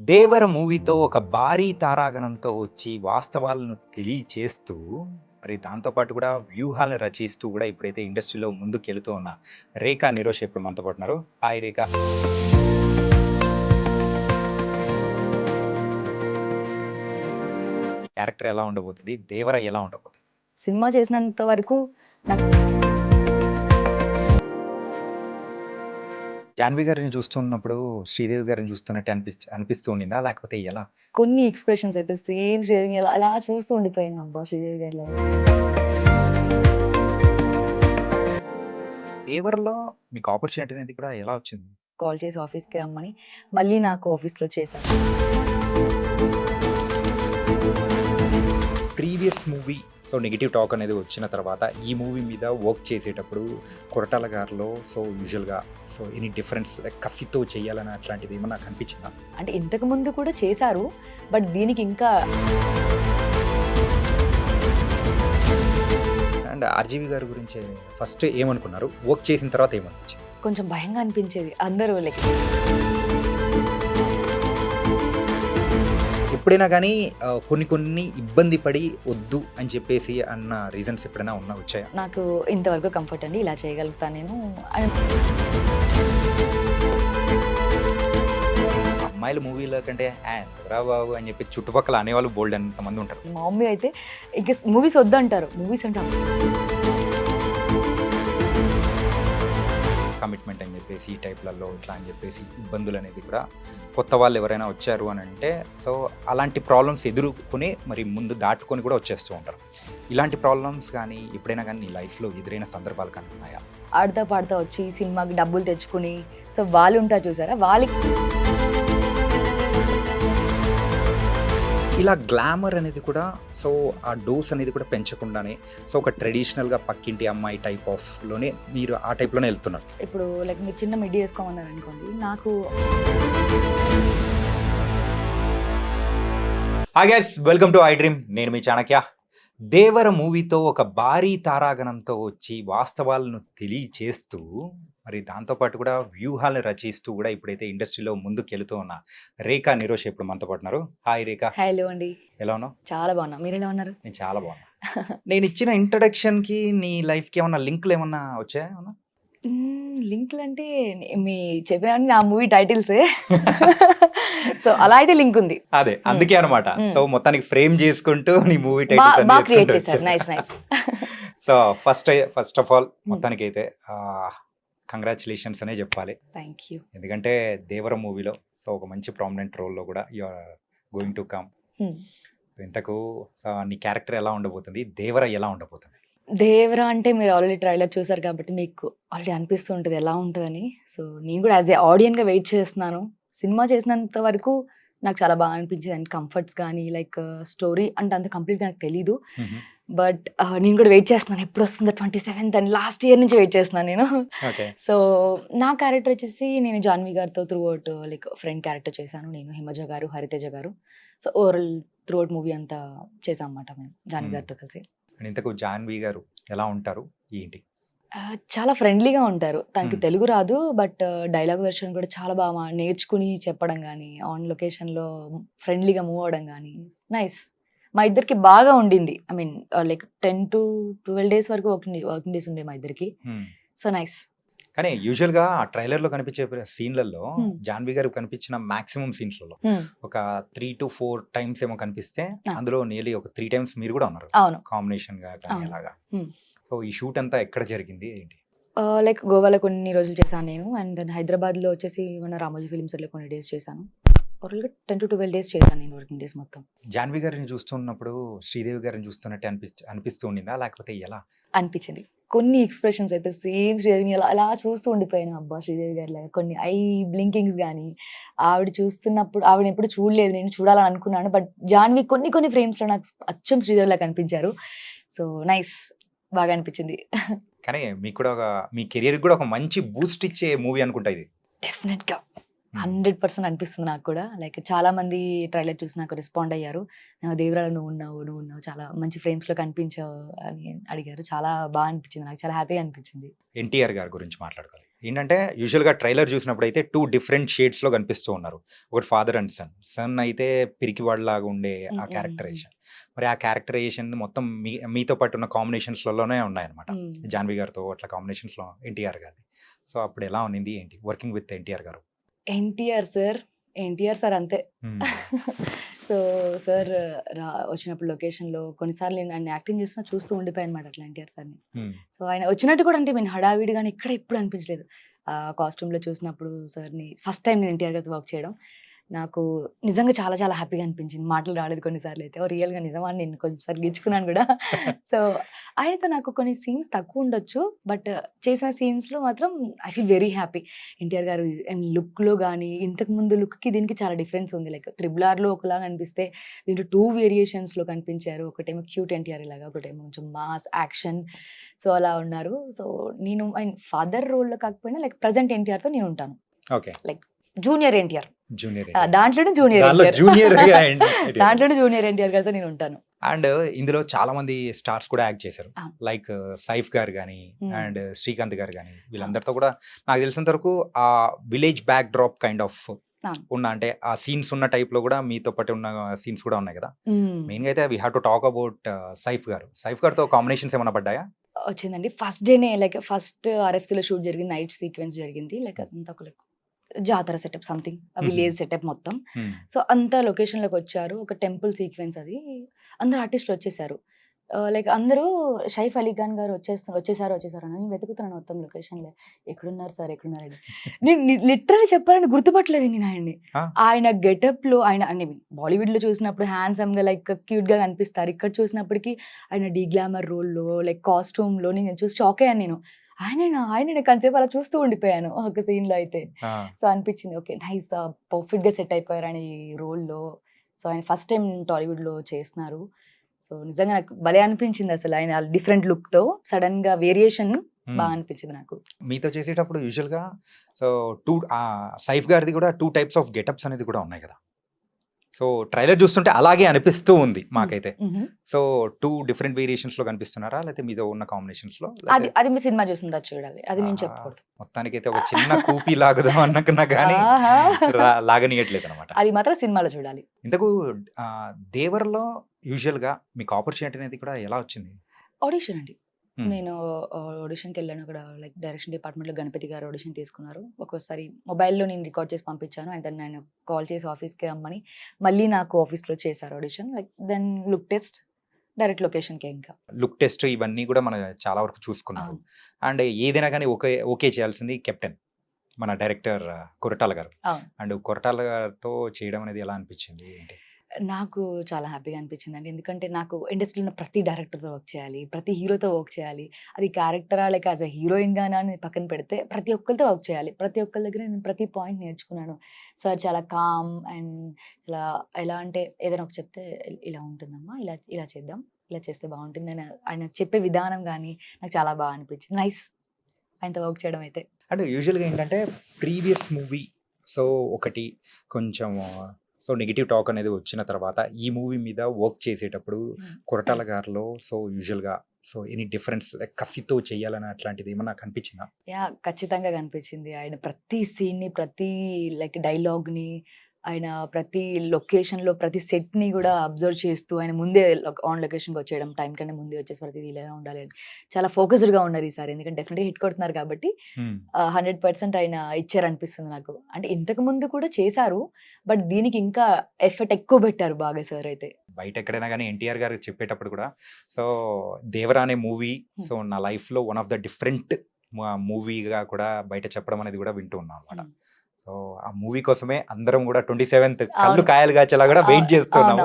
దేవర మూవీతో ఒక భారీ తారాగణంతో వచ్చి వాస్తవాలను తెలియచేస్తూ మరి దాంతో పాటు కూడా వ్యూహాలను రచిస్తూ కూడా ఇప్పుడైతే ఇండస్ట్రీలో ముందుకెళ్తూ ఉన్న రేఖా నిరోష్ ఇప్పుడు మనతో పాటు ఉన్నారు? హాయ్ రేఖా. క్యారెక్టర్ ఎలా ఉండబోతుంది? దేవర ఎలా ఉండబోతుంది? సినిమా చేసినంత వరకు నాకు జాన్వి గారిని చూస్తున్నప్పుడు శ్రీదేవి గారిని చూస్తున్నట్టు అనిపి అనిపిస్తూ ఉండిందా? లేకపోతే ఎలా కొన్ని ఎక్స్ప్రెషన్స్ అయితే సేమ్ శ్రీదేవి అలా అలా చూస్తూ ఉండిపోయాను అబ్బా శ్రీదేవి గారి దేవరలో మీకు ఆపర్చునిటీ అనేది కూడా ఎలా వచ్చింది? కాల్ చేసి ఆఫీస్కి రమ్మని మళ్ళీ నాకు ఆఫీస్లో చేశాను previous movie. So negative talk అనేది వచ్చిన తర్వాత ఈ మూవీ మీద వర్క్ చేసేటప్పుడు కొరటాల గారిలో సో యూజువల్గా సో ఎనీ డిఫరెన్స్ కసితో చేయాలని అట్లాంటిది ఏమన్నా నాకు అనిపించిందా అంటే ఇంతకు ముందు కూడా చేశారు బట్ దీనికి ఇంకా అండ్ ఆర్జీవి గారి గురించి ఫస్ట్ ఏమనుకున్నారు? వర్క్ చేసిన తర్వాత ఏమనిపించింది? కొంచెం భయంగా అనిపించేది అందరూ లైక్ ఎప్పుడైనా కానీ కొన్ని కొన్ని ఇబ్బంది పడి వద్దు అని చెప్పేసి అన్న రీజన్స్ ఎప్పుడైనా ఉన్నా వచ్చాయా? నాకు ఇంతవరకు కంఫర్ట్ అండి ఇలా చేయగలుగుతాను నేను. అమ్మాయిల మూవీలో కంటే "ఆ, రా బాబు అని చెప్పి చుట్టుపక్కల అనేవాళ్ళు బోల్డ్ అంతమంది ఉంటారు. మా మమ్మీ అయితే ఇక మూవీస్ వద్దంటారు మూవీస్ అంటే. కమిట్మెంట్ అని చెప్పేసి ఈ టైప్లలో ఇట్లా అని చెప్పేసి ఇబ్బందులు అనేది కూడా కొత్త వాళ్ళు ఎవరైనా వచ్చారు అని అంటే సో అలాంటి ప్రాబ్లమ్స్ ఎదుర్కొని మరి ముందు దాటుకొని కూడా వచ్చేస్తూ ఉంటారు. ఇలాంటి ప్రాబ్లమ్స్ కానీ ఎప్పుడైనా కానీ నీ లైఫ్లో ఎదురైన సందర్భాలు కానీ ఉన్నాయా? ఆడతా పాడతా వచ్చి సినిమాకి డబ్బులు తెచ్చుకుని సో వాళ్ళు ఉంటారు చూసారా? వాళ్ళకి ఇలా గ్లామర్ అనేది కూడా సో ఆ డోస్ అనేది కూడా పెంచకుండానే సో ఒక ట్రెడిషనల్గా పక్కింటి అమ్మాయి టైప్ ఆఫ్లోనే మీరు ఆ టైప్లోనే వెళ్తున్నారు. ఇప్పుడు లైక్ మీరు చిన్న మిడ్డీ వేసుకోమన్నారు అనుకోండి నాకు hi guys welcome to I dream నేను మీ చాణక్య. దేవర మూవీతో ఒక భారీ తారాగణంతో వచ్చి వాస్తవాలను తెలియచేస్తూ మరి దాంతోపాటు కూడా వ్యూహాలను రచిస్తూ కూడా ఇప్పుడైతే ఇండస్ట్రీలో ముందుకెళ్తూ ఉన్న రేఖా నిరోష్ ఇప్పుడు మనతో పాటు ఉన్నారు? హాయ్ రేఖా. హలో అండి. ఎలా ఉన్నావు? చాలా బాగున్నా. మీరు ఎలా ఉన్నారు? నేను చాలా బాగున్నా. నేను ఇచ్చిన ఇంట్రడక్షన్కి నీ లైఫ్కి ఏమన్నా లింకులు ఏమన్నా వచ్చాయా ఏమన్నా? లింక్లు అంటే మీ చెప్పిన నా మూవీ టైటిల్సే. సో అలా అయితే లింక్ ఉంది. అదే అందుకే అనమాట. సో మొత్తానికి ఫ్రేమ్ చేసుకుంటూ నీ మూవీ బాగా క్రియేట్ టైటిల్స్ చేశారు. Nice nice so first first of all మొత్తానికి అయితే కంగ్రాచులేషన్స్ అనే చెప్పాలి. థ్యాంక్ యూ ఎందుకంటే దేవర మూవీలో సో ఒక మంచి ప్రామినెంట్ రోల్లో కూడా you are going to come ఇంతకు సో నీ క్యారెక్టర్ ఎలా ఉండబోతుంది? దేవర ఎలా ఉండబోతుంది? దేవరా అంటే మీరు ఆల్రెడీ ట్రైలర్ చూసారు కాబట్టి మీకు ఆల్రెడీ అనిపిస్తూ ఉంటుంది ఎలా ఉంటుందని. సో నేను కూడా యాజ్ ఏ ఆడియన్గా వెయిట్ చేస్తున్నాను. సినిమా చేసినంత వరకు నాకు చాలా బాగా అనిపించింది. అండ్ కంఫర్ట్స్ కానీ లైక్ స్టోరీ అంటే అంత కంప్లీట్గా నాకు తెలీదు. బట్ నేను కూడా వెయిట్ చేస్తున్నాను. ఎప్పుడు వస్తుందో ట్వంటీ సెవెంత్ అని లాస్ట్ ఇయర్ నుంచి వెయిట్ చేస్తున్నాను నేను. సో నా క్యారెక్టర్ వచ్చేసి నేను జాన్వి గారితో throughout like friend character చేశాను. నేను Himaja garu Hariteja garu. So overall throughout movie అంతా చేసాం అన్నమాట మేము జాన్వి. గారితో కలిసి. అండ్ ఇంతకు జాన్వి గారు ఎలా ఉంటారు? ఏంటి? చాలా ఫ్రెండ్లీగా ఉంటారు తనకి. తెలుగు రాదు బట్ డైలాగ్ వెర్షన్ కూడా చాలా బాగా నేర్చుకుని చెప్పడం కానీ ఆన్ లొకేషన్లో ఫ్రెండ్లీగా మూవ్ అవ్వడం కానీ నైస్ మా ఇద్దరికి బాగా ఉండింది I mean like ten to twelve days వరకు వర్కింగ్ వర్కింగ్ డేస్ ఉండే మా ఇద్దరికి. సో నైస్ కానీ యూజువల్గా ఆ ట్రైలర్లో కనిపించే సీన్లలో. జాన్వి గారు కనిపించిన మాక్సిమం సీన్స్లలో ఒక త్రీ టు ఫోర్ టైమ్స్ ఏమో కనిపిస్తే. అందులో నియర్లీ ఒక త్రీ టైమ్స్ మీరు కూడా ఉన్నారు కాంబినేషన్గా కానీ. అలాగా. సో ఈ షూట్ అంతా ఎక్కడ జరిగింది? ఏంటి? లైక్ గోవాలో కొన్ని రోజులు చేశాను నేను. అండ్ దెన్ హైదరాబాద్లో వచ్చేసి మన రామోజీ ఫిల్మ్స్లో కొన్ని డేస్ చేశాను. ఓవరాల్గా టెన్ టు ట్వెల్వ్ డేస్ చేశాను నేను వర్కింగ్ డేస్ మొత్తం. జాన్వి గారిని చూస్తున్నప్పుడు శ్రీదేవి గారిని చూస్తున్నట్టు అనిపి అనిపిస్తూ ఉండిందా? లేకపోతే ఎలా? అనిపించింది. కొన్ని ఎక్స్ప్రెషన్స్ అయితే సేమ్ శ్రీదేవిని అలా అలా చూస్తూ ఉండిపోయాను. అబ్బా శ్రీదేవి గారి లాగా కొన్ని ఐ బ్లింకింగ్స్ కానీ ఆవిడ చూస్తున్నప్పుడు ఆవిడ ఎప్పుడు చూడలేదు. నేను చూడాలని అనుకున్నాను. బట్ జాన్వి కొన్ని కొన్ని ఫ్రేమ్స్లో నాకు అచ్చం శ్రీదేవి లాగా కనిపించారు. So nice. బాగా అనిపించింది. కానీ మీకు కూడా ఒక మీ కెరియర్ కూడా ఒక మంచి బూస్ట్ ఇచ్చే మూవీ అనుకుంటా ఇది. డెఫినెట్గా హండ్రెడ్ పర్సెంట్ అనిపిస్తుంది నాకు కూడా. లైక్ చాలా మంది ట్రైలర్ చూసి నాకు రెస్పాండ్ అయ్యారు. "ఆ, దేవరాలు నువ్వు ఉన్నావు నువ్వు ఉన్నావు చాలా మంచి ఫ్రేమ్స్లో కనిపించావు అని అడిగారు. చాలా బాగా అనిపించింది నాకు. చాలా హ్యాపీగా అనిపించింది. ఎన్టీఆర్ గారి గురించి మాట్లాడుకోవాలి. ఏంటంటే యూజువల్‌గా ట్రైలర్ చూసినప్పుడు అయితే 2 డిఫరెంట్ షేడ్స్‌లో కనిపిస్తూ ఉన్నారు. ఒకటి ఫాదర్ అండ్ సన్. సన్ అయితే పిరికివాడిలాగా ఉండే. ఆ. క్యారెక్టరైజేషన్. మరి ఆ క్యారెక్టరైజేషన్ మొత్తం మీ మీతో పాటు ఉన్న కాంబినేషన్స్‌లలోనే ఉన్నాయన్నమాట. జాన్వి గారితో అట్లా కాంబినేషన్స్‌లో ఎన్టీఆర్ గారిది. సో, అప్పుడు ఎలా ఉన్నింది ఏంటి? వర్కింగ్ విత్ ఎన్టీఆర్ గారు. ఎన్టీఆర్ సార్, ఎన్టీఆర్ సార్ అంతే. సో, సార్ రా వచ్చినప్పుడు లొకేషన్‌లో కొన్నిసార్లు నేను ఆయన యాక్టింగ్ చేస్తున్నా చూస్తూ ఉండిపోయానన్నమాట అట్లా ఎన్టీఆర్ సార్‌ని. సో, ఆయన వచ్చినట్టు కూడా అంటే నేను హడావిడిగాని ఎక్కడ ఎప్పుడు అనిపించలేదు. ఆ కాస్ట్యూమ్‌లో చూసినప్పుడు సార్‌ని ఫస్ట్ టైమ్ నేను ఎన్టీఆర్ గారితో వర్క్ చేయడం. నాకు నిజంగా చాలా చాలా హ్యాపీగా అనిపించింది. మాటలు రాలేదు కొన్ని సార్లు అయితే. రియల్‌గా నిజమా అని నేను కొంచెంసారి గిచ్చుకున్నాను కూడా. సో, ఆయనతో నాకు కొన్ని సీన్స్ తక్కువ ఉండొచ్చు. బట్ చేసిన సీన్స్‌లో మాత్రం I feel very happy. NTR garu లుక్‌లో గాని, ఇంతకు ముందు లుక్‌కి దీనికి చాలా డిఫరెన్స్ ఉంది. లైక్ 'త్రిబుల్ ఆర్'లో ఒకలాగా అనిపిస్తే దీంట్లో 2 వేరియేషన్స్‌లో కనిపించారు. ఒకటేమో క్యూట్ ఎన్టీఆర్ ఇలాగా, ఒకటేమో కొంచెం మాస్ యాక్షన్. సో, అలా ఉన్నారు. సో, నేను ఆయన ఫాదర్ రోల్‌లో కాకపోయినా లైక్ ప్రెజెంట్ ఎన్టీఆర్‌తో నేను ఉంటాను. Okay. Like junior NTR. Junior. దాంట్లోనే జూనియర్ ఎన్టీఆర్. దాంట్లోనే జూనియర్ ఎన్టీఆర్ గారితో నేను ఉంటాను. అండ్ ఇందులో చాలా మంది స్టార్స్ కూడా యాక్ట్ చేశారు. లైక్ సైఫ్ గారు హ్మ్. అండ్ శ్రీకాంత్ గారు అవును. వీళ్ళందరితో కూడా నాకు తెలిసినంత వరకు ఆ village backdrop kind of. ఉన్న అంటే ఆ సీన్స్ ఉన్న టైప్‌లో కూడా మీతో పాటు ఉన్న సీన్స్ కూడా ఉన్నాయి కదా! హ్మ్. మెయిన్‌గా అయితే we have to talk about Saif garu. Saif గారితో కాంబినేషన్స్ ఏమన్నా పడ్డాయా? వచ్చిందండి. ఫస్ట్ డేనే లైక్ ఫస్ట్ ఆర్ఎఫ్‌సీలో షూట్ జరిగింది. నైట్ సీక్వెన్స్ జరిగింది. లైక్ అదంతా ఒక జాతర సెటప్ సంథింగ్. ఆ. విలేజ్ సెటప్ మొత్తం. సో, అంతా లొకేషన్‌లోకొచ్చారు. ఒక టెంపుల్ సీక్వెన్స్ అది. అందరూ ఆర్టిస్ట్‌లు వచ్చేసారు. లైక్ అందరూ సైఫ్ అలీ ఖాన్ గారు వచ్చేస్తారు వచ్చేసారు వచ్చేసారు అని నేను వెతుకుతున్నాను మొత్తం లొకేషన్‌లో. ఎక్కడున్నారు సార్? ఎక్కడున్నారు. నేను ని లిటరల్లీ చెప్పాలంటే గుర్తుపట్టలేదు నేను ఆయన్ని. ఆయన గెటప్‌లో ఆయన మీన్ బాలీవుడ్‌లో చూసినప్పుడు హ్యాండ్సమ్‌గా లైక్ క్యూట్‌గా కనిపిస్తారు. ఇక్కడ చూసినప్పటికి ఆయన డీగ్లామర్ రోల్‌లో లైక్ కాస్ట్యూమ్‌లో నేను చూసి షాక్ అయ్యాను నేను. ఆయనేనా? ఆయనేనా? కొంతసేపు అలా చూస్తూ ఉండిపోయాను ఒక సీన్‌లో అయితే. సో, అనిపించింది ఓకే. నైస్ పర్ఫెక్ట్‌గా సెట్ అయిపోయారు ఆయన ఈ రోల్‌లో. సో, ఆయన ఫస్ట్ టైమ్ టాలీవుడ్‌లో చేస్తున్నారు. సో, నిజంగా నాకు భలే అనిపించింది అసలు ఆయన డిఫరెంట్ లుక్‌తో సడెన్‌గా వేరియేషన్ బా హ్మ్. అనిపించింది నాకు. మీతో చేసేటప్పుడు యూజువల్‌గా సో, 2 ఆహ్, సైఫ్ గారిది కూడా 2 టైప్స్ ఆఫ్ గెటప్స్ అనేది కూడా ఉన్నాయి కదా! సో, ట్రైలర్ చూస్తుంటే అలాగే అనిపిస్తూ ఉంది. మాకైతే. సో, 2 డిఫరెంట్ వేరియేషన్స్‌లో కనిపిస్తున్నారా? లేతే మీతో ఉన్న కాంబినేషన్స్‌లో? అది లేతే అది మీ సినిమా చూసిన తర్వాత చూడాలి. అది నేను! చెప్పకూడదు. మొత్తానికైతే ఒక చిన్న కూపీ లాగుదాం అనుకున్నా గానీ ఆహా! రా లాగనీయట్లేదనమాట. అది మాత్రం సినిమాలో చూడాలి. ఇంతకు 'దేవర'లో యూజువల్‌గా మీకు ఆపర్చునిటీ అనేది కూడా ఎలా వచ్చింది? ఆడిషన్ అండి. నేను ఆహ్, ఆడిషన్‌కెళ్ళాను. అక్కడ లైక్ డైరెక్షన్ డిపార్ట్మెంట్‌లో గణపతి గారు ఆడిషన్ తీసుకున్నారు. ఒక్కోసారి మొబైల్‌లో నేను రికార్డ్ చేసి పంపించాను. అండ్ దెన్ ఆయన కాల్ చేసి ఆఫీస్‌కి రమ్మని మళ్ళీ నాకు ఆఫీస్‌లో చేశారు audition. Like then look test direct లొకేషన్‌కే ఇంకా. లుక్ టెస్ట్ ఇవన్నీ కూడా మనం చాలా వరకు చూసుకున్నారు. అవును. అండ్ ఏదైనా గానీ ఓకే ఓకే చేయాల్సింది కెప్టెన్. మన డైరెక్టర్ కొరటాల గారు. అండ్ కొరటాల గారితో చేయడం అనేది ఎలా అనిపించింది? ఏంటి? నాకు చాలా హ్యాపీగా అనిపించిందండి. ఎందుకంటే నాకు ఇండస్ట్రీలో ఉన్న ప్రతి డైరెక్టర్‌తో వర్క్ చేయాలి. ప్రతి హీరోతో వర్క్ చేయాలి. అది క్యారెక్టరా లేక యాజ్ అ హీరోయిన్‌గానా అని పక్కన పెడితే ప్రతి ఒక్కరితో వర్క్ చేయాలి. ప్రతి ఒక్కరి దగ్గర నేను ప్రతి పాయింట్ నేర్చుకున్నాను. సార్ చాలా కామ్ అండ్ ఇలా ఎలా అంటే ఏదైనా ఒక చెప్తే ఇలా ఉంటుందమ్మా. ఇలా ఇలా చేద్దాం. ఇలా చేస్తే బాగుంటుంది అని ఆయన చెప్పే విధానం కానీ నాకు చాలా బాగా అనిపించింది. నైస్. ఆయనతో వర్క్ చేయడం అయితే. అంటే యూజువల్‌గా ఏంటంటే ప్రీవియస్ మూవీ సో, ఒకటి కొంచెం సో, నెగెటివ్ టాక్ అనేది వచ్చిన తర్వాత ఈ మూవీ మీద వర్క్ చేసేటప్పుడు. కొరటాల గారిలో సో, యూజువల్‌గా సో, ఎనీ డిఫరెన్స్ లైక్ కసితో చేయాలని అట్లాంటిది ఏమన్నా కనిపించిందా? యాహ్! ఖచ్చితంగా కనిపించింది. ఆయన ప్రతి సీన్‌ని, ప్రతి లైక్ డైలాగ్‌ని, ఆయన ప్రతి లొకేషన్‌లో ప్రతి సెట్‌ని గూడా అబ్జర్వ్ చేస్తూ ఆయన ముందే ఆన్ లొకేషన్‌కి వచ్చేయడం. టైం కన్నా ముందే వచ్చేసి ప్రతిది ఇలా ఉండాలి అని. చాలా ఫోకస్డ్‌గా ఉన్నారు ఈసారి. ఎందుకంటే డెఫినిట్‌గా హిట్ కొడుతున్నారు కాబట్టి. ఆహ్, 100% ఆయన ఇచ్చారనిపిస్తుంది నాకు. అంటే ఇంతకు ముందు కూడా చేశారు. బట్ దీనికి ఇంకా ఎఫర్ట్ ఎక్కువ పెట్టారు బాగా సార్ అయితే. బయట ఎక్కడైనా గానీ ఎన్టీఆర్ గారు చెప్పేటప్పుడు కూడా సో, 'దేవర' అనే మూవీ. సో, నా లైఫ్‌లో వన్ ఆఫ్ ద డిఫరెంట్ మూవీగా కూడా బయట చెప్పడం అనేది కూడా వింటూ ఉన్నాం అన్నమాట. సో, ఆ మూవీ కోసమే అందరం కూడా 27థ్ కళ్ళు అవును. కాయలు కాచేలా కూడా వెయిట్. చేస్తున్నాము.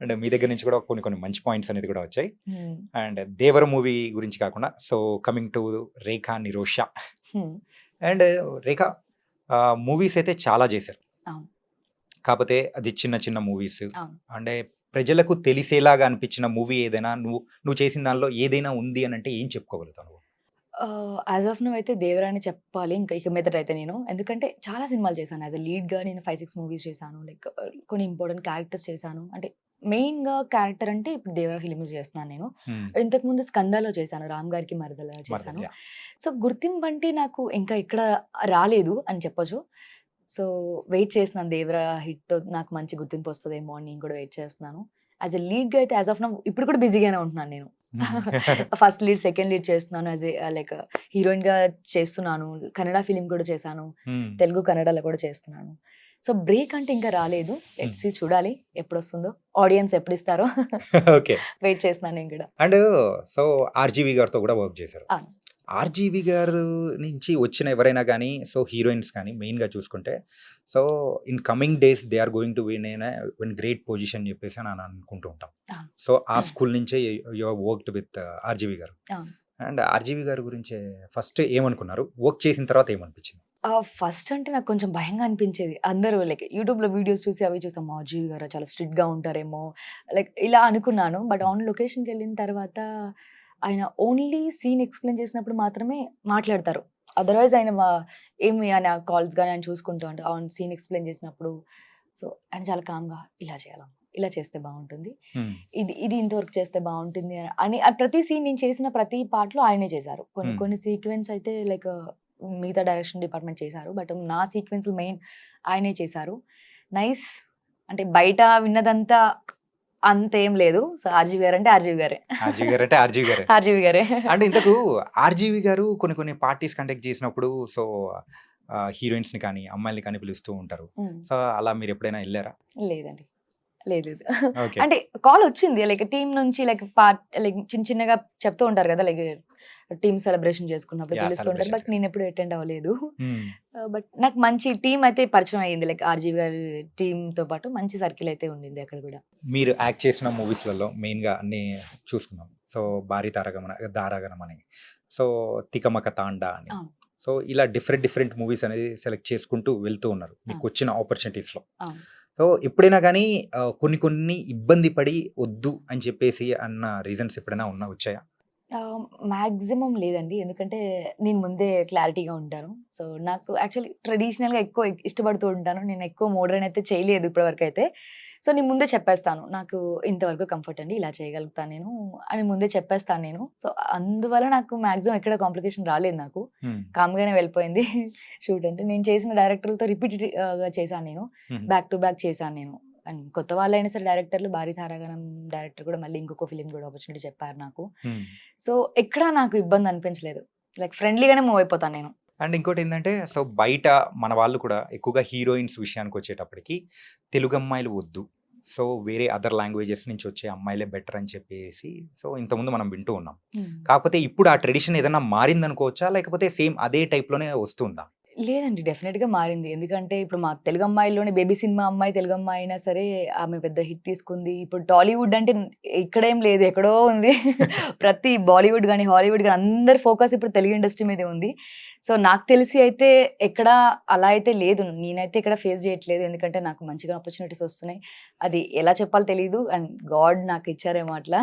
అండ్ మీ దగ్గర నుంచి కూడా కొన్ని కొన్ని మంచి పాయింట్స్ అనేది కూడా వచ్చాయి. అండ్ 'దేవర' మూవీ గురించి కాకుండా so, coming to 'Rekha Nirosha'. And 'Rekha' movies అయితే చాలా చేశారు. అవును. కాపోతే అది చిన్న చిన్న మూవీస్. అంటే ప్రజలకు తెలిసేలాగా అనిపించిన మూవీ ఏదైనా నువ్వు నువ్వు చేసిన దానిలో ఏదైనా ఉంది అనంటే ఏం చెప్పుకోగలుగుతావు నువ్వు? యాస్ ఆఫ్ నౌ అయితే 'దేవర' అని చెప్పాలి. ఇంకా ఇక మీదట అయితే నేను. ఎందుకంటే చాలా సినిమాలు చేశాను. యాస్ ఎ లీడ్‌గా నేను 5, 6 మూవీస్ చేశాను. లైక్ కొన్ని ఇంపార్టెంట్ క్యారెక్టర్స్ చేశాను. అంటే మెయిన్‌గా క్యారెక్టర్ అంటే ఇప్పుడు 'దేవర' ఫిల్మ్‌లో చేస్తున్నాను నేను. హ్మ్. ఇంతకుముందు 'స్కందా'లో చేశాను. రామ్ గారికి చేశాను. మరదలు. యాహ్! సో, గుర్తింపు అంటే నాకు ఇంకా ఎక్కడ రాలేదు అని చెప్పొచ్చు. సో, వెయిట్ చేస్తున్నాను 'దేవర' హిట్‌తో నాకు మంచి గుర్తింపు వస్తదేమో అని నేను కూడా వెయిట్ చేస్తున్నాను. యాస్ ఎ లీడ్‌గా అయితే యాస్ ఆఫ్ నౌ ఇప్పుడు కూడా బిజీగానే ఉంటున్నాను నేను. ఫస్ట్ లీడ్, సెకండ్ లీడ్ చేస్తున్నాను. ఎ లైక్ హీరోయిన్‌గా చేస్తున్నాను. కన్నడ ఫిల్మ్ కూడా చేశాను. తెలుగు, కన్నడలో కూడా చేస్తున్నాను. సో, బ్రేక్ అంటే ఇంకా రాలేదు. లెట్స్ సీ చూడాలి ఎప్పుడొస్తుందో. Audience ఎప్పుడిస్తారో okay. వెయిట్ చేస్తున్నాను నేను కూడా. అండ్ సో, 'ఆర్‌జీవి' గారితో కూడా వర్క్ చేశారు. 'ఆర్‌జీవి' గారు నుంచి వచ్చిన ఎవరైనా గానీ, సో, హీరోయిన్స్ కానీ మెయిన్‌గా చూసుకుంటే, so, in coming days they are going to win win great position చెప్పేసి అని అనుకుంటూ ఉంటాం. సో, ఆ స్కూల్ నుంచే you worked with 'RGV' garu. And 'RGV' గారి గురించి ఫస్ట్ ఏమనుకున్నారు? వర్క్ చేసిన తర్వాత ఏమనిపించింది? ఫస్ట్ అంటే నాకు కొంచెం భయంగా అనిపించేది. అందరూ లైక్ యూట్యూబ్‌లో వీడియోస్ చూసి అవి చూసి అమ్మో! 'ఆర్‌జీవి' గారా చాలా స్ట్రిక్ట్‌గా ఉంటారేమో లైక్ ఇలా అనుకున్నాను. బట్ ఆన్ లొకేషన్‌కెళ్ళిన తర్వాత ఆయన ఓన్లీ సీన్ ఎక్స్‌ప్లెయిన్ చేసినప్పుడు మాత్రమే మాట్లాడతారు. అదర్‌వైజ్ ఆయన ఏమి ఆయన కాల్స్ గాని ఆయన చూసుకుంటూ అంటే ఆన్ సీన్ ఎక్స్‌ప్లెయిన్ చేసినప్పుడు సో, ఆయన చాలా కామ్‌గా ఇలా చేయాలమ్మా, ఇలా చేస్తే బావుంటుంది. హ్మ్. ఇది ఇది ఇంతవరకు చేస్తే బావుంటుంది అని ప్రతి సీన్ నేను చేసిన ప్రతి పార్ట్‌లో ఆయనే చేశారు. కొన్ని. కొన్ని సీక్వెన్స్ అయితే లైక్ మిగతా డైరెక్షన్ డిపార్ట్‌మెంట్ చేశారు. బట్ నా సీక్వెన్స్‌లు మెయిన్ ఆయనే చేశారు. నైస్ అంటే బయట విన్నదంతా అంతేం లేదు. సో, 'ఆర్‌జీవి' గారు అంటే 'ఆర్‌జీవి' గారే. 'ఆర్‌జీవి' గారు అంటే 'ఆర్‌జీవి' గారే. 'ఆర్‌జీవి' గారే. అంటే ఇంతకు 'ఆర్‌జీవి' గారు కొన్ని కొన్ని పార్టీస్ కండక్ట్ చేసినప్పుడు సో, ఆహ్, హీరోయిన్స్‌ని కానీ, అమ్మాయిల్ని కానీ పిలుస్తూ ఉంటారు. సో, అలా మీరు ఎప్పుడైనా ఎళ్ళారా? లేదండి. లేదు. అంటే కాల్ వచ్చింది. లైక్ టీమ్ నుంచి లైక్ పార్ట్ లైక్ చిన్న చిన్నగా చెప్తూ ఉంటారు కదా! లైక్ టీమ్ సెలబ్రేషన్ చేసుకున్నప్పుడు ఉంటారు. But celebrations. నేనెప్పుడు అటెండ్ అవ్వలేదు. బట్ నాకు మంచి టీమ్ అయితే పరిచయం అయింది. లైక్ 'ఆర్‌జీవి' గారి టీమ్‌తో పాటు మంచి సర్కిల్ అయితే ఉండింది అక్కడ కూడా. మీరు యాక్ట్ చేసిన మూవీస్‌లలో మెయిన్‌గా అన్నీ చూసుకున్నాం. సో, 'భారీ తారగమన దారాగణం' అని, సో, 'తికమక తాండా' అని. సో, ఇలా డిఫరెంట్ డిఫరెంట్ మూవీస్ అనేది సెలెక్ట్ చేసుకుంటూ వెళ్తూ ఉన్నారు. మీకు. వచ్చిన ఆపర్చునిటీస్‌లో. అవును. సో, ఎప్పుడైనా ఆహ్, కొన్ని కొన్ని ఇబ్బంది పడి వద్దు అని చెప్పేసి అన్న రీజన్స్ ఎప్పుడైనా ఉన్నా వచ్చాయా? ఆహ్, మాక్సిమం లేదండి. ఎందుకంటే నేను ముందే క్లారిటీగా ఉంటాను. సో, నాకు యాక్చువల్లీ ట్రెడిషనల్‌గా ఎక్కువ ఇష్టపడుతూ ఉంటాను. నేను ఎక్కువ మోడ్రన్ అయితే చేయలేదు ఇప్పటివరకైతే. సో, నేను ముందే చెప్పేస్తాను. నాకు ఇంతవరకు కంఫర్ట్ అండి. ఇలా చేయగలుగుతాను నేను అని ముందే చెప్పేస్తాను నేను. సో, అందువల్ల నాకు మాక్సిమం ఎక్కడ కాంప్లికేషన్ రాలేదు నాకు. కామ్‌గానే వెళ్ళిపోయింది షూట్ అంటే. నేను చేసిన డైరెక్టర్లతో రిపీటెడ్‌గా చేశాను నేను. బ్యాక్ టు బ్యాక్ చేశాను నేను. అండ్ కొత్త వాళ్ళైనా సరే డైరెక్టర్లు 'భారీ తారాగణం' డైరెక్టర్ కూడా మళ్ళీ ఇంకొక ఫిల్మ్ కూడా ఆపర్చునిటీ చెప్పారు నాకు. సో, ఎక్కడ నాకు ఇబ్బంది అనిపించలేదు. లైక్ ఫ్రెండ్లీగానే మూవ్ అయిపోతాను నేను. అండ్ ఇంకోటేందంటే సో, బయట మన వాళ్ళు కూడా ఎక్కువగా హీరోయిన్స్ విషయానికొచ్చేటప్పటికి తెలుగు అమ్మాయిలు వద్దు. సో, వేరే అదర్ లాంగ్వేజెస్ నుంచి వచ్చే అమ్మాయిలే బెటర్ అని చెప్పేసి సో, ఇంతకుముందు మనం వింటూ ఉన్నాం. కాకపోతే ఇప్పుడు ఆ ట్రెడిషన్ ఏదన్నా మారిందనుకోవచ్చా? లేకపోతే సేమ్ అదే టైప్‌లోనే వస్తుందా? లేదండి. డెఫినెట్గా మారింది. ఎందుకంటే ఇప్పుడు మా తెలుగు అమ్మాయిల్లోనే బేబీ సినిమా అమ్మాయి తెలుగు అమ్మాయి అయినా సరే ఆమె పెద్ద హిట్ తీసుకుంది. ఇప్పుడు టాలీవుడ్ అంటే ఇక్కడేం లేదు ఎక్కడో ఉంది. ప్రతి బాలీవుడ్ కానీ హాలీవుడ్ కానీ అందరి ఫోకస్ ఇప్పుడు తెలుగు ఇండస్ట్రీ మీదే ఉంది. సో, నాకు తెలిసి అయితే ఎక్కడ అలా అయితే లేదు. నేనైతే ఇక్కడ ఫేస్ చేయట్లేదు. ఎందుకంటే నాకు మంచిగా ఆపర్చునిటీస్ వస్తున్నాయి. అది ఎలా చెప్పాలో తెలియదు అండ్ గాడ్ నాకు ఇచ్చారేమో అట్లా.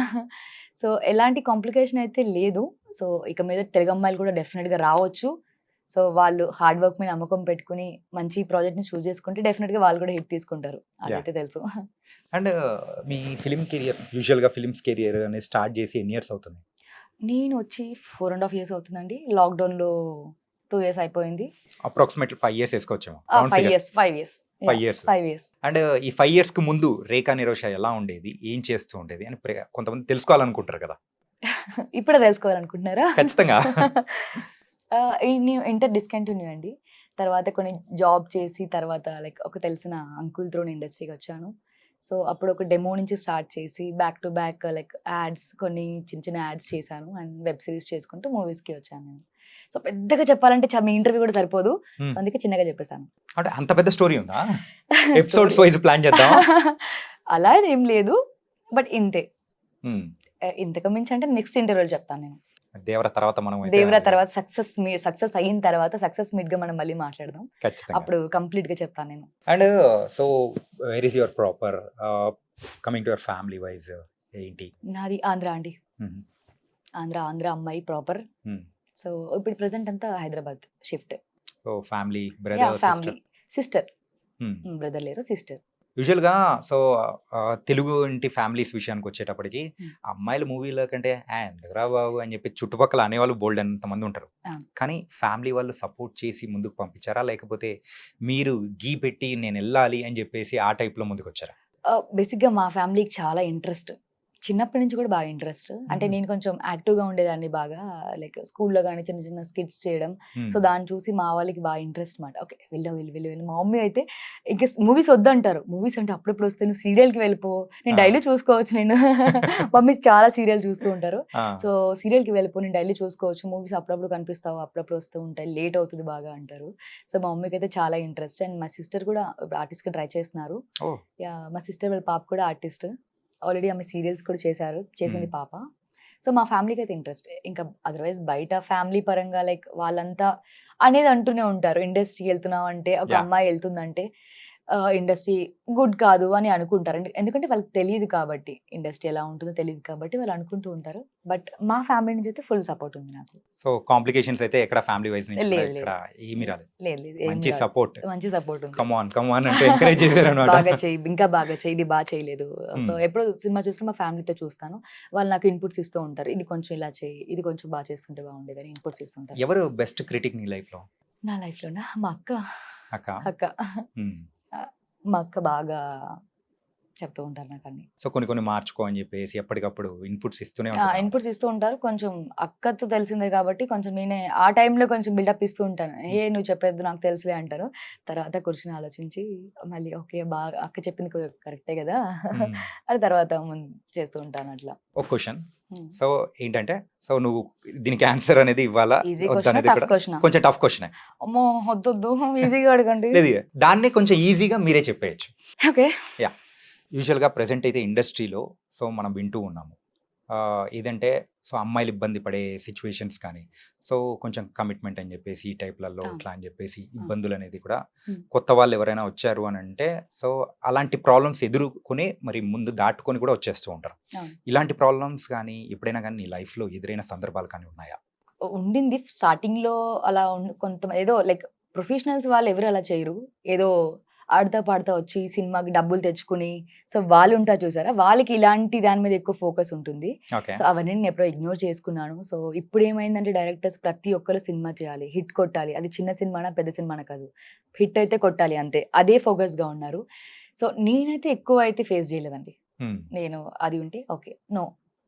సో, ఎలాంటి కాంప్లికేషన్ అయితే లేదు. సో, ఇక మీద తెలుగు అమ్మాయిలు కూడా డెఫినెట్గా రావచ్చు. సో, వాళ్ళు హార్డ్ వర్క్ మీద నమ్మకం పెట్టుకొని మంచి ప్రాజెక్ట్‌ని చూజ్ చేసుకుంటే డెఫినిట్‌గా వాళ్ళు కూడా హిట్ తీసుకుంటారు. అదైతే తెలుసు. అండ్ మీ ఫిల్మ్ కెరియర్ యూజువల్‌గా ఫిల్మ్స్ కెరియర్ అనేది స్టార్ట్ చేసి ఎన్ని ఇయర్స్ అవుతుంది? నేను వచ్చి 4 ½ ఇయర్స్ అవుతుందండి. లాక్‌డౌన్‌లో 2 ఇయర్స్ అయిపోయింది. Approximately 5 years 5 figure. Years. 5 years. 5 yeah! Years. 5 years. And ఈ 5 ఇయర్స్‌కి ముందు 'రేఖా నిరోష' ఎలా ఉండేది? ఏం చేస్తూ ఉండేది? అని కొంతమంది తెలుసుకోవాలనుకుంటారు కదా! ఇప్పుడే తెలుసుకోవాలనుకుంటున్నారా? ఖచ్చితంగా. ఇంటర్ డిస్కంటిన్యూ అండి. తర్వాత కొన్ని జాబ్ చేసి తర్వాత లైక్ ఒక తెలిసిన అంకుల్ త్రూ ఇండస్ట్రీకి వచ్చాను. సో, అప్పుడు ఒక డెమో నుంచి స్టార్ట్ చేసి back to back like ads కొన్ని చిన్న చిన్న యాడ్స్ చేశాను. అండ్ వెబ్ సీరీస్ చేసుకుంటూ మూవీస్‌కి వచ్చాను నేను. సో, పెద్దగా చెప్పాలంటే మీ ఇంటర్వ్యూ కూడా సరిపోదు. సో, అందుకే చిన్నగా చెప్పేసాను. అంటే అంత పెద్ద స్టోరీ ఉందా? ఎపిసోడ్స్ వైస్ ప్లాన్ చేద్దామా? అలా ఏం లేదు. బట్ ఇంతే. ఆహ్, ఇంతకు మించి అంటే నెక్స్ట్ ఇంటర్వ్యూలో చెప్తాను నేను. 'దేవర' తర్వాత మనం 'దేవర' తర్వాత సక్సెస్ సక్సెస్ అయిన తర్వాత సక్సెస్ మీట్‌గా మనం మళ్ళీ మాట్లాడదాం. అప్పుడు కంప్లీట్‌గా చెప్తాను నేను. And so, where is your proper coming to your family wise ఏంటి? నాది ఆంధ్ర అండి. ఆంధ్ర, ఆంధ్ర అమ్మాయి ప్రాపర్. సో, ఇప్పుడు ప్రెజెంట్ అంతా Hyderabad shift. So, family! Brother, family. Sister. Brother లేరు. సిస్టర్. యూజువల్గా సో తెలుగు ఇంటి ఫ్యామిలీస్ విషయానికి వచ్చేటప్పటికి. అమ్మాయిల మూవీలో కంటే "ఆ, ఎందుకురా బాబు? అని చెప్పి చుట్టుపక్కల అనేవాళ్ళు బోల్డ్ అంతమంది ఉంటారు. కానీ ఫ్యామిలీ వాళ్ళు సపోర్ట్ చేసి ముందుకు పంపించారా? లేకపోతే మీరు గీ పెట్టి నేను వెళ్ళాలి అని చెప్పేసి ఆ టైప్లో ముందుకు వచ్చారా బేసిక్గా మా ఫ్యామిలీకి చాలా ఇంట్రెస్ట్. చిన్నప్పటి నుంచి కూడా బాగా ఇంట్రెస్ట్. అంటే. నేను కొంచెం యాక్టివ్గా ఉండేదాన్ని బాగా. లైక్ స్కూల్లో కానీ చిన్న చిన్న స్కిట్స్ చేయడం. సో దాన్ని చూసి మా వాళ్ళకి బాగా ఇంట్రెస్ట్ మాట ఓకే వెళ్ళు వెళ్ళు వెళ్ళు వెళ్ళు. మా మమ్మీ అయితే ఇంకా మూవీస్ వద్దంటారు. మూవీస్ అంటే అప్పుడప్పుడు వస్తే నువ్వు సీరియల్కి వెళ్ళిపో. నేను. డైలీ చూసుకోవచ్చు నేను. మమ్మీ చాలా సీరియల్ చూస్తూ ఉంటారు. సో సీరియల్కి వెళ్ళిపో నేను డైలీ చూసుకోవచ్చు. మూవీస్ అప్పుడప్పుడు కనిపిస్తావు అప్పుడప్పుడు వస్తూ ఉంటాయి. లేట్ అవుతుంది బాగా అంటారు. సో మా మమ్మీకి అయితే చాలా ఇంట్రెస్ట్. అండ్ మా సిస్టర్ కూడా ఇప్పుడు ఆర్టిస్ట్గా ట్రై చేస్తున్నారు. మా సిస్టర్ వాళ్ళ పాప కూడా ఆర్టిస్ట్. ఆల్రెడీ ఆమె సీరియల్స్ కూడా చేశారు చేసింది. పాప సో మా ఫ్యామిలీకి అయితే ఇంట్రెస్ట్ ఇంకా అదర్వైజ్ బయట ఫ్యామిలీ పరంగా లైక్ వాళ్ళంతా అనేది అంటూనే ఉంటారు ఇండస్ట్రీ వెళ్తున్నాం అంటే ఒక. అమ్మాయి వెళ్తుందంటే ఇండస్ట్రీ గుడ్ కాదు అని అనుకుంటారు. ఎందు- ఎందుకంటే వాళ్ళకి తెలియదు కాబట్టి ఇండస్ట్రీ ఎలా ఉంటుందో తెలియదు కాబట్టి వాళ్ళు అనుకుంటూ ఉంటారు. బట్ మా ఫ్యామిలీ నుంచి అయితే ఫుల్ సపోర్ట్ ఉంది నాకు. సో కాంప్లికేషన్స్ అయితే ఎక్కడ ఫ్యామిలీ వైజ్ నుంచి లేదు, ఏమీ రాలేదు. మంచి. సపోర్ట్ మంచి సపోర్ట్ ఉంది. అంటే ఎంకరేజ్ చేశారు బాగా అనమాట చేయి ఇంకా బాగా చేయి ఇది బాగా చేయలేదు. So Hmm. ఎప్పుడు సినిమా చూసినా మా ఫ్యామిలీతో చూస్తాను. వాళ్ళు నాకు ఇన్పుట్స్ ఇస్తూ ఉంటారు. ఇది కొంచెం ఇలా చేయి ఇది కొంచెం బాగా చేస్తుంటే బాగుండేదని ఇన్పుట్స్ ఇస్తుంటారు ఎవరు బెస్ట్ క్రిటిక్ నీ లైఫ్లో? నా లైఫ్ లోనా? మా అక్క. అక్క. అక్క. Hmm. మా అక్క బాగా చెప్తూ ఉంటారు నాకు అన్ని సో కొన్ని కొన్ని మార్చుకో అని చెప్పేసి ఎప్పటికప్పుడు ఇన్పుట్స్ ఇస్తూనే ఉంటారు? ఇన్పుట్స్ ఇస్తూ ఉంటారు. కొంచెం అక్కతో తెలిసిందే కాబట్టి కొంచెం నేనే ఆ టైంలో కొంచెం బిల్డప్ ఇస్తూ ఉంటాను. ఏ నువ్వు చెప్పేది నాకు తెలుసులే అంటారు. తర్వాత కూర్చుని ఆలోచించి మళ్ళీ ఓకే బాగా అక్క చెప్పింది కరెక్టే కదా. అది తర్వాత ముందు చేస్తూ ఉంటాను అట్లా. ఒక క్వశ్చన్. సో ఏంటంటే సో నువ్వు దీనికి ఆన్సర్ అనేది ఇవ్వాలా? అనేది కొంచెం టఫ్ క్వశ్చన్ ఈజీగా అడగండి. లేదు దాన్ని కొంచెం ఈజీగా మీరే చెప్పేయచ్చు. ఓకే. యూజువల్గా ప్రెసెంట్ అయితే ఇండస్ట్రీలో సో మనం వింటూ ఉన్నాము. ఏదంటే సో అమ్మాయిలు ఇబ్బంది పడే సిచ్యువేషన్స్ కానీ సో కొంచెం కమిట్మెంట్ అని చెప్పేసి ఈ టైప్లలో. ఇట్లా అని చెప్పేసి ఇబ్బందులు అనేది కూడా. కొత్త వాళ్ళు ఎవరైనా వచ్చారు అని అంటే సో అలాంటి ప్రాబ్లమ్స్ ఎదుర్కొని మరి ముందు దాటుకొని కూడా వచ్చేస్తూ ఉంటారు. ఇలాంటి ప్రాబ్లమ్స్ కానీ ఎప్పుడైనా కానీ నీ లైఫ్లో ఎదురైన సందర్భాలు కానీ ఉన్నాయా ఉండింది స్టార్టింగ్లో అలా కొంత ఏదో లైక్ ప్రొఫెషనల్స్ వాళ్ళు ఎవరు అలా చేయరు ఏదో ఆడుతా పాడుతా వచ్చి సినిమాకి డబ్బులు తెచ్చుకుని సో వాళ్ళు ఉంటారు చూసారా? వాళ్ళకి ఇలాంటి దాని మీద ఎక్కువ ఫోకస్ ఉంటుంది. సో అవన్నీ నేను ఎప్పుడో ఇగ్నోర్ చేసుకున్నాను. సో ఇప్పుడు ఏమైందంటే డైరెక్టర్స్ ప్రతి ఒక్కరు సినిమా చేయాలి హిట్ కొట్టాలి. అది చిన్న సినిమానా పెద్ద సినిమానా కాదు. హిట్ అయితే కొట్టాలి అంతే. అదే focus గా ఉన్నారు. సో నేనైతే ఎక్కువ అయితే ఫేస్ చేయలేదండి. నేను అది ఉంటే ఓకే నో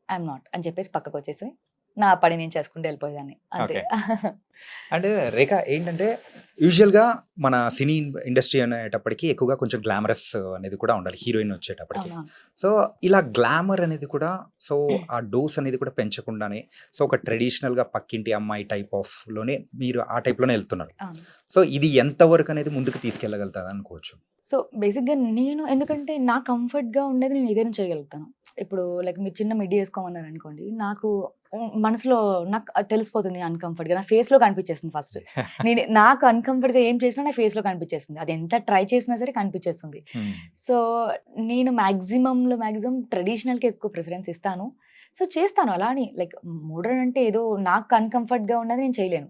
ఐఎమ్ నాట్ అని చెప్పేసి పక్కకు వచ్చేసి నా పని నేను చేసుకుంటూ వెళ్ళిపోయేదాన్ని. అంతే. అంటే రేఖ ఏంటంటే యూజువల్గా మన సినీ ఇండస్ట్రీ అనేటప్పటికి ఎక్కువగా కొంచెం గ్లామరస్ అనేది కూడా ఉండాలి హీరోయిన్ వచ్చేటప్పటికి. సో ఇలా గ్లామర్ అనేది కూడా సో ఆ డోస్ అనేది కూడా పెంచకుండానే సో ఒక ట్రెడిషనల్గా పక్కింటి అమ్మాయి టైప్ ఆఫ్లోనే మీరు ఆ type లోనే వెళ్తున్నారు. సో ఇది ఎంతవరకు అనేది ముందుకు తీసుకెళ్ళగలుగుతుంది అనుకోవచ్చు? సో బేసిక్గా నేను ఎందుకంటే నా కంఫర్ట్గా ఉండేది నేను ఏదైనా చేయగలుగుతాను. ఇప్పుడు లైక్ మీరు చిన్న మిడ్డీ వేసుకోమన్నారు అనుకోండి నాకు మనసులో నాకు తెలిసిపోతుంది అన్కంఫర్ట్గా నా ఫేస్లో కనిపించేస్తుంది ఫస్ట్ నేను నాకు అన్కంఫర్ట్గా ఏం చేసినా నా ఫేస్లో కనిపించేస్తుంది అది ఎంత ట్రై చేసినా సరే కనిపించేస్తుంది. సో నేను మ్యాక్సిమంలో మ్యాక్సిమం ట్రెడిషనల్కి ఎక్కువ ప్రిఫరెన్స్ ఇస్తాను. సో చేస్తాను అలా అని లైక్ మోడర్న్ అంటే ఏదో నాకు అన్కంఫర్ట్గా ఉన్నది నేను చేయలేను.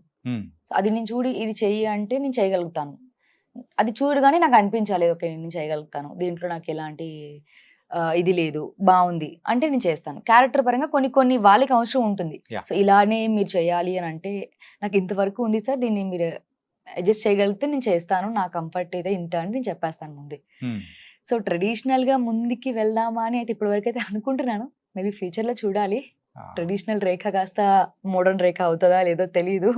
అది నేను చూడి ఇది చెయ్యి అంటే నేను చేయగలుగుతాను. అది చూడగానే నాకు అనిపించాలి ఓకే నేను చేయగలుగుతాను. దీంట్లో నాకు ఎలాంటి ఇది లేదు బాగుంది అంటే నేను చేస్తాను. క్యారెక్టర్ పరంగా కొన్ని కొన్ని వాళ్ళకి అవసరం ఉంటుంది. సో ఇలానే మీరు చేయాలి అని అంటే నాకు ఇంతవరకు ఉంది సార్. దీన్ని మీరు అడ్జస్ట్ చేయగలిగితే నేను చేస్తాను. నా కంఫర్ట్ అయితే ఇంత అని నేను చెప్పేస్తాను ముందే. సో ట్రెడిషనల్గా ముందుకి వెళ్దామా అని అయితే ఇప్పటివరకు అయితే అనుకుంటున్నాను. మేబీ ఫ్యూచర్లో చూడాలి. ట్రెడిషనల్ రేఖ కాస్త మోడర్న్ రేఖ అవుతుందా లేదో తెలీదు.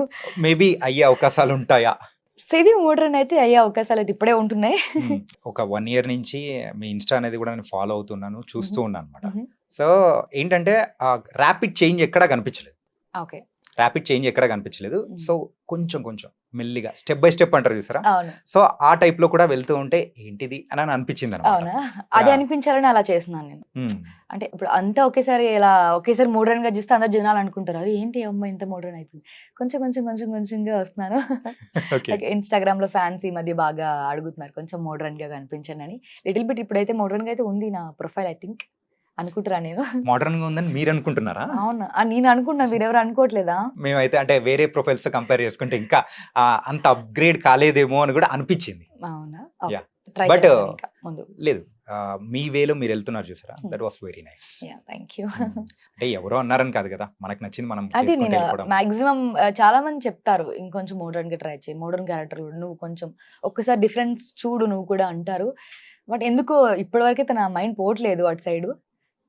మేబీ అయ్యే అవకాశాలు ఉంటాయా? సెమీ మోడర్న్ అయితే అయ్యే అవకాశాలు అయితే ఇప్పుడే ఉంటున్నాయి. ఒక వన్ ఇయర్ నుంచి మీ ఇన్స్టా అనేది కూడా నేను ఫాలో అవుతున్నాను చూస్తూ. ఉన్నాను అనమాట. సో ఏంటంటే ర్యాపిడ్ చేంజ్ ఎక్కడా కనిపించలేదు ఓకే ర్యాపిడ్ చేంజ్ ఎక్కడ కనిపించలేదు. సో కొంచెం కొంచెం మెల్లిగా స్టెప్ బై స్టెప్ అంటారు చూసారా? సో ఆ టైప్లో కూడా వెళ్తూ ఉంటే ఏంటిది అని అని అనిపించింది అవునా? అది. అనిపించాలని అలా చేస్తున్నాను నేను. అంటే ఇప్పుడు అంతా ఒకేసారి ఇలా ఒకేసారి మోడర్న్గా చూస్తే అందరు జనాలు అనుకుంటారు "అరే, ఏంటి ఈ అమ్మాయి ఇంత మోడర్న్ అయిపోయింది? కొంచెం కొంచెం కొంచెం కొంచెంగా వస్తున్నాను. ఇన్స్టాగ్రామ్లో ఫ్యాన్స్ ఈ మధ్య బాగా అడుగుతున్నారు కొంచెం మోడర్న్గా కనిపించండి అని. లిటిల్ బిట్ ఇప్పుడైతే మోడర్న్గా అయితే ఉంది నా ప్రొఫైల్ ఐ థింక్ అనుకుంటారా నేను. మోడర్న్గా ఉందని మీరు అనుకుంటున్నారా? అవును. నేను అనుకుంటున్నా మీరు ఎవరు అనుకోవట్లేదా? మేమైతే అంటే వేరే ప్రొఫైల్స్తో కంపేర్ చేసుకుంటే ఇంకా అంత అప్గ్రేడ్ కాలేదేమో అని కూడా అనిపించింది. అవునా? ముందు. లేదు. మీ వేలో మీరు వెళ్తున్నారు చూసారా. That was very nice yeah thank you అంటే ఎవరో అన్నారని కాదు కదా? మనకు నచ్చింది మనం అది నేను. మాక్సిమం చాలా మంది చెప్తారు ఇంకొంచెం మోడర్న్గా ట్రై చేయి మోడర్న్ క్యారెక్టర్ నువ్వు కొంచెం ఒక్కసారి డిఫరెన్స్ చూడు నువ్వు కూడా అంటారు. బట్ ఎందుకో ఇప్పటివరకు అయితే నా మైండ్ పోవట్లేదు అటు సైడ్.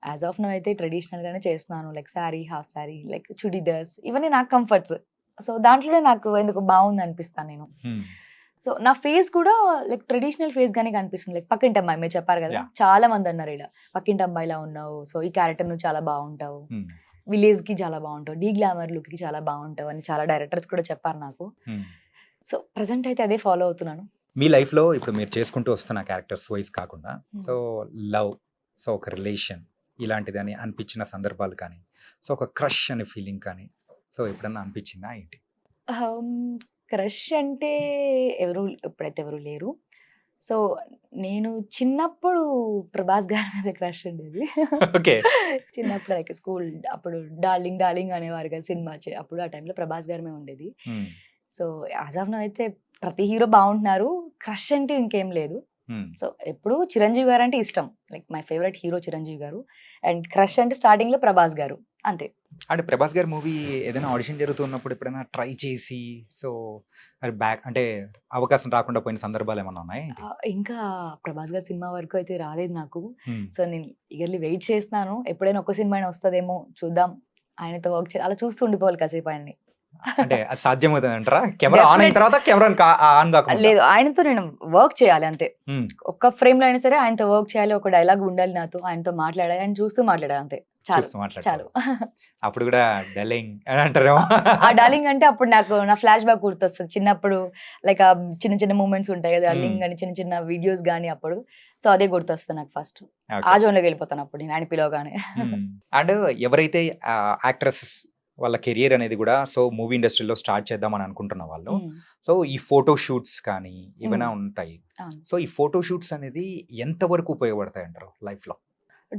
యాజ్ ఆఫ్ నవ్ అయితే ట్రెడిషనల్ గానే చేస్తున్నాను like sari half sari like churidars ఇవన్నీ నాకు కంఫర్ట్స్ సో దాంట్లోనే నాకు ఎందుకు బాగుంది అనిపిస్తాను నేను. సో నా ఫేస్ కూడా లైక్ ట్రెడిషనల్ ఫేస్ గానే కనిపిస్తుంది లైక్ పక్కింటి అమ్మాయి మీరు చెప్పారు కదా. చాలా మంది అన్నారు ఇలా పక్కింటి అమ్మాయిలా ఉన్నావు సో ఈ క్యారెక్టర్ నువ్వు చాలా బాగుంటావు. విలేజ్కి చాలా బాగుంటావు డీ గ్లామర్ లుక్కి చాలా బాగుంటావు అని చాలా డైరెక్టర్స్ కూడా చెప్పారు నాకు. సో ప్రజెంట్ అయితే అదే ఫాలో అవుతున్నాను మీ లైఫ్లో ఇప్పుడు మీరు చేసుకుంటూ వస్తున్న క్యారెక్టర్స్ వైజ్ కాకుండా. సో లవ్ సో ఒక రిలేషన్ ఇలాంటిదని అనిపించిన సందర్భాలు కానీ సో ఒక క్రష్ అనే ఫీలింగ్ కానీ సో ఎప్పుడన్నా అనిపించిందా ఏంటి? క్రష్ అంటే ఎవరు ఇప్పుడైతే ఎవరు లేరు. సో నేను చిన్నప్పుడు ప్రభాస్ గారి మీద క్రష్ ఉండేది. ఓకే. చిన్నప్పుడు లైక్ స్కూల్ అప్పుడు డార్లింగ్ డార్లింగ్ అనేవారు కదా సినిమా చే- అప్పుడు ఆ టైంలో ప్రభాస్ గారి మీద ఉండేది. సో యాజ్ ఆఫ్ నో అయితే ప్రతి హీరో బాగుంటున్నారు. క్రష్ అంటే ఇంకేం లేదు. సో ఎప్పుడు చిరంజీవి గారు అంటే ఇష్టం. Like my favourite hero Chiranjeevi garu. And crush అంటే స్టార్టింగ్లో ప్రభాస్ గారు. అంతే. అంటే ప్రభాస్ గారి మూవీ ఏదైనా ఆడిషన్ జరుగుతున్నప్పుడు ఎప్పుడైనా ట్రై చేసి సో మరి బ్యాక్ అంటే అవకాశం రాకుండా పోయిన సందర్భాలు ఏమన్నా ఉన్నాయి ఇంకా ప్రభాస్ గారి సినిమా వరకు అయితే రాలేదు నాకు. సో నేను ఇగర్లీ వెయిట్ చేస్తున్నాను. ఎప్పుడైనా ఒక సినిమా అయినా వస్తుందేమో చూద్దాం. ఆయనతో వర్క్ చే అలా చూస్తూ ఉండిపోవాలి కాసేపు ఆయన్ని. అంటే అది సాధ్యమవుతుంది అంటారా? కెమెరా ఆన్ అయిన తర్వాత కెమెరా ఆన్ కాకుండా. లేదు ఆయనతో నేను వర్క్ చేయాలి అంతే. ఒక్క ఫ్రేమ్లో అయినా సరే ఆయనతో వర్క్ చేయాలి ఒక డైలాగ్ ఉండాలి నాతో ఆయనతో మాట్లాడాలి ఆయన చూస్తూ మాట్లాడాలి అంతే. చాలు అప్పుడు కూడా అని అంటారేమో. ఆ డార్లింగ్ అంటే అప్పుడు నాకు నా ఫ్లాష్ బ్యాక్ గుర్తొస్తుంది. చిన్నప్పుడు లైక్ ఆ చిన్న చిన్న మూమెంట్స్ ఉంటాయి కదా Hmm. అని చిన్న చిన్న వీడియోస్ కానీ అప్పుడు. సో అదే గుర్తొస్తుంది నాకు ఫస్ట్. ఆ జోన్లోకి వెళ్ళిపోతాను అప్పుడు నేను ఆయన పిలవగానే. అండ్ ఎవరైతే యాక్ట్రెస్ వాళ్ళ కెరియర్ అనేది కూడా సో మూవీ ఇండస్ట్రీలో స్టార్ట్ చేద్దామని అనుకుంటున్న వాళ్ళు. సో ఈ ఫోటో షూట్స్ కానీ ఏమైనా. ఉంటాయి. సో ఈ ఫోటో షూట్స్ అనేది ఎంత వరకు ఉపయోగపడతాయి అంటారు లైఫ్లో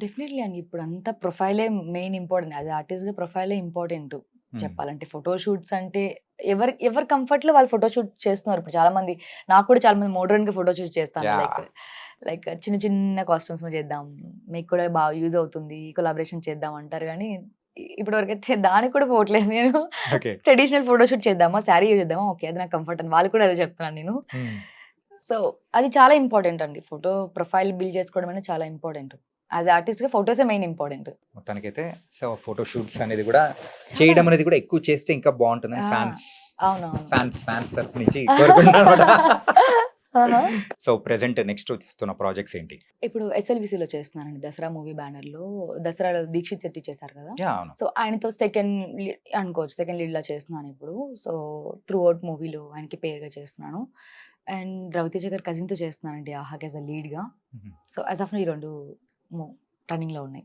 డెఫినెట్లీ అండి. ఇప్పుడు అంతా ప్రొఫైలే మెయిన్ ఇంపార్టెంట్. అది ఆర్టిస్ట్గా ప్రొఫైలే ఇంపార్టెంట్ చెప్పాలంటే. ఫోటో షూట్స్ అంటే ఎవరి ఎవరి కంఫర్ట్లో వాళ్ళు ఫోటో షూట్ చేస్తున్నారు. ఇప్పుడు చాలా మంది నాకు కూడా చాలా మంది మోడర్న్గా ఫోటో షూట్ చేస్తాను. లైక్ లైక్ చిన్న చిన్న కాస్ట్యూమ్స్ చేద్దాం. మీకు కూడా బాగా యూజ్ అవుతుంది. కొలాబరేషన్ చేద్దాం అంటారు కానీ ఇప్పటి వరకు అయితే దానికి కూడా పోవట్లేదు నేను ట్రెడిషనల్ ఫోటో షూట్ చేద్దామా శారీ చేద్దామా? ఓకే అది నాకు కంఫర్ట్ అని వాళ్ళు కూడా అదే చెప్తున్నాను నేను. సో అది చాలా ఇంపార్టెంట్ అండి. ఫోటో ప్రొఫైల్ బిల్డ్ చేసుకోవడం అనేది చాలా ఇంపార్టెంట్. యాజ్ ఆర్టిస్ట్గా ఫోటోసే మెయిన్ ఇంపార్టెంట్. మొత్తానికైతే సో ఫోటో షూట్స్ అనేది కూడా చేయడం అనేది కూడా ఎక్కువ చేస్తే ఇంకా బాగుంటుందని Ah. ఫ్యాన్స్ ఫ్యాన్స్ ఫ్యాన్స్ తరపు నుంచి. సో ప్రెసెంట్ నెక్స్ట్ వస్తున్న ప్రాజెక్ట్స్ ఏంటి? ఇప్పుడు SLVC లో చేస్తున్నానండి దసరా మూవీ బ్యానర్లో దసరాలో దీక్షిత్ శెట్టి చేశారు కదా? సో ఆయనతో సెకండ్ అనుకోవచ్చు. సెకండ్ లీడ్ లా చేస్తున్నాను ఇప్పుడు. సో త్రూ అవుట్ మూవీలో ఆయనకి పేరుగా చేస్తున్నాను. అండ్ రవితేజ గారు cousin తో చేస్తున్నానండి ఆహాక్ యాజ్ అ లీడ్గా. సో యాజ్ ఆఫ్ ఈ రెండు రన్నింగ్లో ఉన్నాయి.